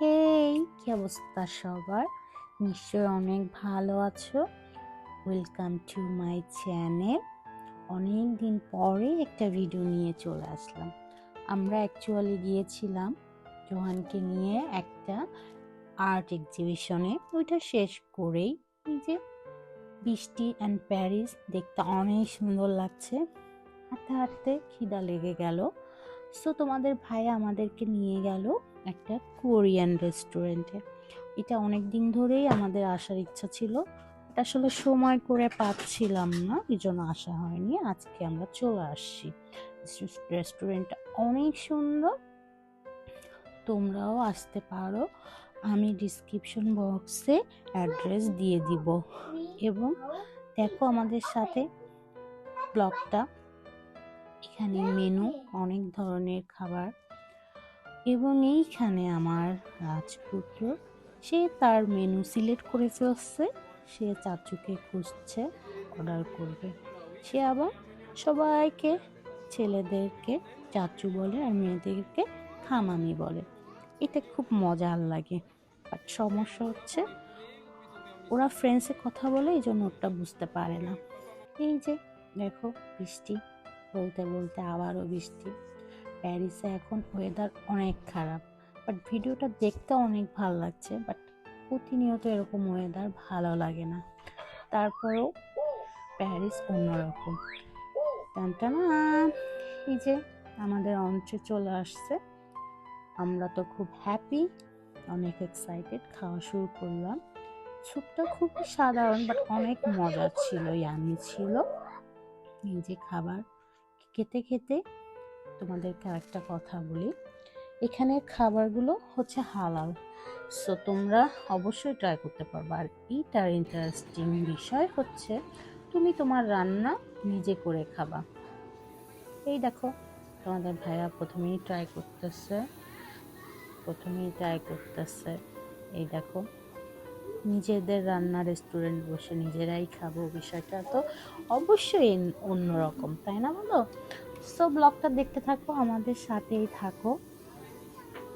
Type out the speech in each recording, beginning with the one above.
হেই কি অবস্থা সবার? নিশ্চয় অনেক ভালো আছো। ওয়েলকাম টু মাই চ্যানেল অনেক দিন পরে একটা ভিডিও নিয়ে চলে আসলাম। আমরা অ্যাকচুয়ালি গিয়েছিলাম জোহানকে নিয়ে একটা আর্ট এক্সিবিশনে ওইটা শেষ করেই এই যে বৃষ্টি অ্যান্ড প্যারিস দেখতে অনেক সুন্দর লাগছে। হাঁটতে হাঁটতে খিদা লেগে গেল। সো তোমাদের ভাই আমাদেরকে নিয়ে গেল। একটা কোরিয়ান রেস্টুরেন্টে। এটা অনেক দিন ধরেই আমাদের আসার ইচ্ছা ছিল। এটা আসলে সময় করে পাচ্ছিলাম না, এই জন্য আসা হয়নি। আজকে আমরা চলে আসছি। রেস্টুরেন্টটা অনেক সুন্দর। তোমরাও আসতে পারো। আমি ডিসক্রিপশন বক্সে অ্যাড্রেস দিয়ে দিব। এবং দেখো আমাদের সাথে ব্লগটা। এখানে মেনু অনেক ধরনের খাবার। এবং এইখানে আমার রাজপুত্র, সে তার মেনু সিলেক্ট করে ফেলছে। সে চাচুকে খুঁজছে অর্ডার করবে। সে আবার সবাইকে, ছেলেদেরকে, চাচু বলে আর মেয়েদেরকে খামামি বলে। এটা খুব মজার লাগে। বাট সমস্যা হচ্ছে, ওরা ফ্রেন্ডসে কথা বলে, এই জন্য ওটা বুঝতে পারে না। এই যে, দেখো বৃষ্টি, বলতে বলতে আবারও বৃষ্টি। প্যারিসে এখন ওয়েদার অনেক খারাপ বাট ভিডিওটা দেখতে অনেক ভালো লাগছে বাট প্রতিনিয়ত এরকম ওয়েদার ভালো লাগে না। তারপরেও প্যারিস অন্যরকম। টানটানা এই যে আমাদের অঞ্চে চলে আসছে। আমরা তো খুব হ্যাপি অনেক এক্সাইটেড খাওয়া শুরু করলাম। স্যুপটা খুব সাধারণ বাট অনেক মজা ছিল ইয়ামি ছিল। এই যে খাবার খেতে খেতে তোমাদেরকে একটা কথা বলি। এখানের খাবারগুলো হচ্ছে হালাল। সো তোমরা অবশ্যই ট্রাই করতে পারবে। আর এইটার ইন্টারেস্টিং বিষয় হচ্ছে, তুমি তোমার রান্না নিজে করে খাবা। এই দেখো, তোমাদের ভাইয়া প্রথমেই ট্রাই করতেছে। প্রথমেই ট্রাই করতেছে। এই দেখো, নিজেদের রান্না রেস্টুরেন্ট বসে নিজেরাই খাব বিষয়টা তো অবশ্যই অন্যরকম, তাই না বলো? সো ব্লগটা দেখতে থাকো, আমাদের সাথেই থাকো।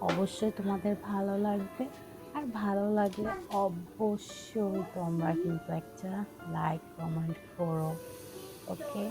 অবশ্যই তোমাদের ভালো লাগবে। আর ভালো লাগলে অবশ্যই তোমরা কিন্তু একটা লাইক কমেন্ট করো ওকে